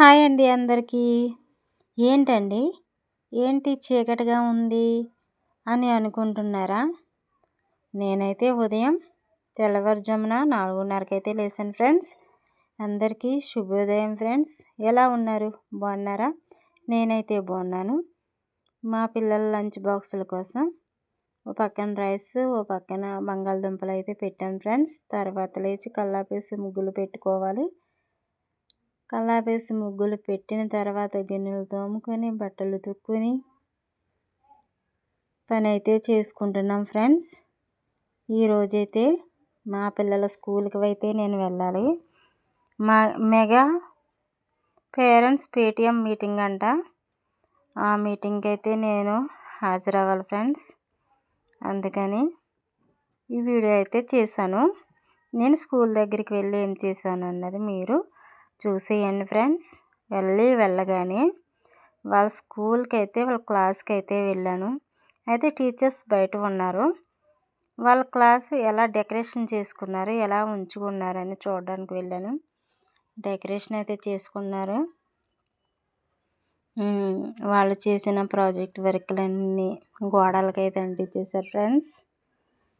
Hi అండి అందరికీ. ఏంటండి? ఏంటి చీకటిగా ఉంది అని అనుకుంటున్నారా? నేనైతే ఉదయం తెల్లవారుజామున నాలుగున్నరకైతే లేసాను ఫ్రెండ్స్. అందరికీ శుభోదయం ఫ్రెండ్స్. ఎలా ఉన్నారు? బాగున్నారా? నేనైతే బాగున్నాను. మా పిల్లల లంచ్ బాక్సుల కోసం ఓ పక్కన రైస్ ఓ పక్కన బంగాళదుంపలు అయితే పెట్టాను ఫ్రెండ్స్. తర్వాత లేచి కల్లాపేసి ముగ్గులు పెట్టుకోవాలి. కల్లాపేసి ముగ్గులు పెట్టిన తర్వాత గిన్నెలు తోముకొని బట్టలు తుక్కుని పని అయితే చేసుకుంటున్నాం ఫ్రెండ్స్. ఈరోజైతే మా పిల్లల స్కూల్కి అయితే నేను వెళ్ళాలి. మా మెగా పేరెంట్స్ పేటిఎం మీటింగ్ అంట. ఆ మీటింగ్కి అయితే నేను హాజరవ్వాలి ఫ్రెండ్స్. అందుకని ఈ వీడియో అయితే చేశాను. నేను స్కూల్ దగ్గరికి వెళ్ళి ఏం చేశాను అన్నది మీరు చూసేయండి ఫ్రెండ్స్. వెళ్ళి వెళ్ళగానే వాళ్ళ స్కూల్కి అయితే వాళ్ళ క్లాస్కి అయితే వెళ్ళాను. అయితే టీచర్స్ బయట ఉన్నారు. వాళ్ళ క్లాస్ ఎలా డెకరేషన్ చేసుకున్నారు ఎలా ఉంచుకున్నారని చూడడానికి వెళ్ళాను. డెకరేషన్ అయితే చేసుకున్నారు. వాళ్ళు చేసిన ప్రాజెక్ట్ వర్క్లన్నీ గోడలకైతే అంటించేశారు ఫ్రెండ్స్.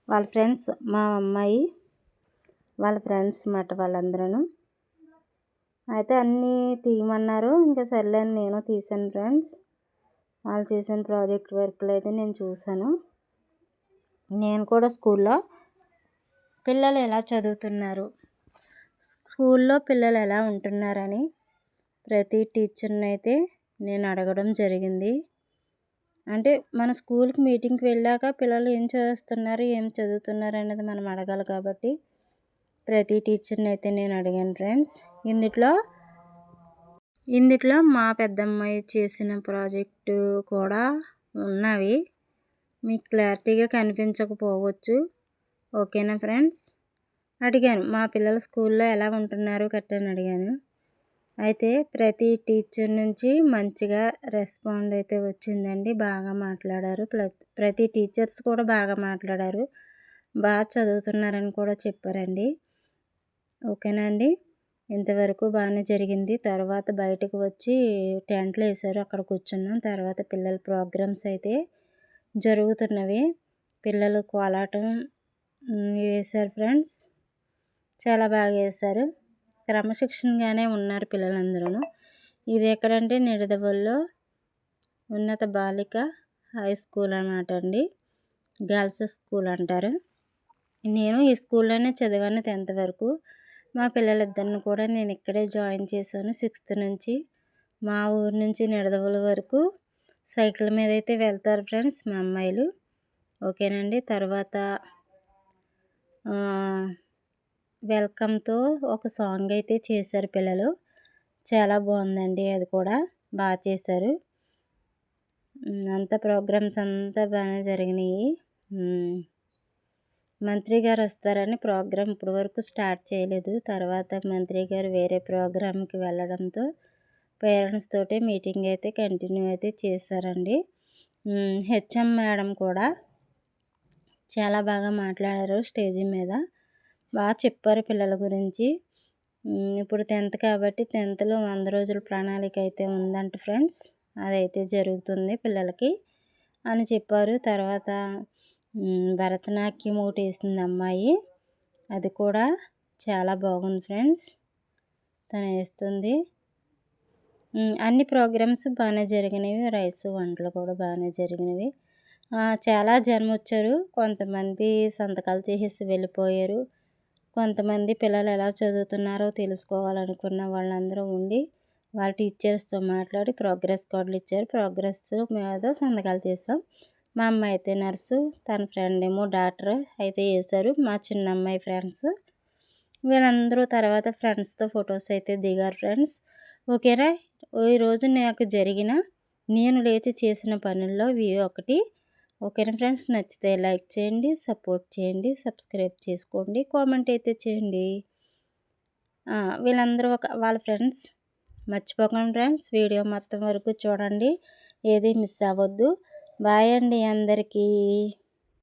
వాళ్ళ ఫ్రెండ్స్ మా అమ్మాయి వాళ్ళ ఫ్రెండ్స్ మాట వాళ్ళందరూ అయితే అన్నీ తీయమన్నారు. ఇంకా సర్లే నేను తీసాను ఫ్రెండ్స్. వాళ్ళు చేసిన ప్రాజెక్ట్ వర్క్లు అయితే నేను చూశాను. నేను కూడా స్కూల్లో పిల్లలు ఎలా చదువుతున్నారు? స్కూల్లో పిల్లలు ఎలా ఉంటున్నారని ప్రతి టీచర్ని అయితే నేను అడగడం జరిగింది. అంటే మన స్కూల్కి మీటింగ్కి వెళ్ళాక పిల్లలు ఏం చేస్తున్నారు ఏం చదువుతున్నారు అనేది మనం అడగాలి కాబట్టి ప్రతి టీచర్ని అయితే నేను అడిగాను ఫ్రెండ్స్. ఇందులో ఇందులో మా పెద్దమ్మాయి చేసిన ప్రాజెక్టు కూడా ఉన్నవి. మీకు క్లారిటీగా కనిపించకపోవచ్చు. ఓకేనా ఫ్రెండ్స్? అడిగాను. మా పిల్లల స్కూల్లో ఎలా ఉంటున్నారు కట్టని అడిగాను. అయితే ప్రతి టీచర్ నుంచి మంచిగా రెస్పాండ్ అయితే వచ్చిందండి. బాగా మాట్లాడారు. ప్రతి టీచర్స్ కూడా బాగా మాట్లాడారు. బాగా చదువుతున్నారని కూడా చెప్పారండి. ఓకేనా అండి? ఇంతవరకు బాగానే జరిగింది. తర్వాత బయటకు వచ్చి టెంట్లు వేశారు. అక్కడ కూర్చున్నాం. తర్వాత పిల్లల ప్రోగ్రామ్స్ అయితే జరుగుతున్నవి. పిల్లలు కోలాటం వేశారు ఫ్రెండ్స్. చాలా బాగా వేశారు. క్రమశిక్షణగానే ఉన్నారు పిల్లలందరూ ఇది ఎక్కడంటే నిడదవల్లో ఉన్నత బాలిక హై స్కూల్ అన్నమాట అండి. గర్ల్స్ స్కూల్ అంటారు. నేను ఈ స్కూల్లోనే చదివాను టెన్త్ వరకు. మా పిల్లలిద్దరిని కూడా నేను ఇక్కడే జాయిన్ చేశాను సిక్స్త్ నుంచి. మా ఊరు నుంచి నిడదవుల వరకు సైకిల్ మీద అయితే వెళ్తారు ఫ్రెండ్స్ మా అమ్మాయిలు. ఓకేనండి? తర్వాత వెల్కమ్తో ఒక సాంగ్ అయితే చేశారు పిల్లలు. చాలా బాగుందండి అది కూడా. బాగా చేశారు. అంత ప్రోగ్రామ్స్ అంతా బాగానే జరిగినాయి. మంత్రి గారు వస్తారని ప్రోగ్రాం ఇప్పటి వరకు స్టార్ట్ చేయలేదు. తర్వాత మంత్రి గారు వేరే ప్రోగ్రాంకి వెళ్ళడంతో పేరెంట్స్ తోటి మీటింగ్ అయితే కంటిన్యూ అయితే చేశారండి. హెచ్ఎం మేడం కూడా చాలా బాగా మాట్లాడారు స్టేజ్ మీద. బాగా చెప్పారు పిల్లల గురించి. ఇప్పుడు టెన్త్ కాబట్టి టెన్త్లో వంద రోజుల ప్రణాళిక అయితే ఉందంట ఫ్రెండ్స్. అదైతే జరుగుతుంది పిల్లలకి అని చెప్పారు. తర్వాత భరతనాట్యం ఒకటి వేసింది అమ్మాయి. అది కూడా చాలా బాగుంది ఫ్రెండ్స్. తను వేస్తుంది. అన్ని ప్రోగ్రామ్స్ బాగానే జరిగినవి. రైస్ వంటలు కూడా బాగానే జరిగినవి. చాలా జనం వచ్చారు. కొంతమంది సంతకాలు చేసేసి వెళ్ళిపోయారు. కొంతమంది పిల్లలు ఎలా చదువుతున్నారో తెలుసుకోవాలనుకున్న వాళ్ళందరూ ఉండి వాళ్ళ టీచర్స్తో మాట్లాడి ప్రోగ్రెస్ కార్డులు ఇచ్చారు. ప్రోగ్రెస్ మీద సంతకాలు చేసాం. మా అమ్మ అయితే నర్సు తన ఫ్రెండ్ ఏమో డాక్టర్ అయితే వేశారు మా చిన్న అమ్మాయి ఫ్రెండ్స్. వీళ్ళందరూ తర్వాత ఫ్రెండ్స్తో ఫొటోస్ అయితే దిగారు ఫ్రెండ్స్. ఓకేనా? ఈరోజు నాకు జరిగిన నేను లేచి చేసిన పనుల్లో ఇవి ఒకటి. ఓకేనా ఫ్రెండ్స్? నచ్చితే లైక్ చేయండి సపోర్ట్ చేయండి సబ్స్క్రైబ్ చేసుకోండి కామెంట్ అయితే చేయండి. వీళ్ళందరూ ఒక వాళ్ళ ఫ్రెండ్స్. మర్చిపోకండి ఫ్రెండ్స్ వీడియో మొత్తం వరకు చూడండి. ఏది మిస్ అవ్వద్దు. బాయ్ అండి అందరికీ.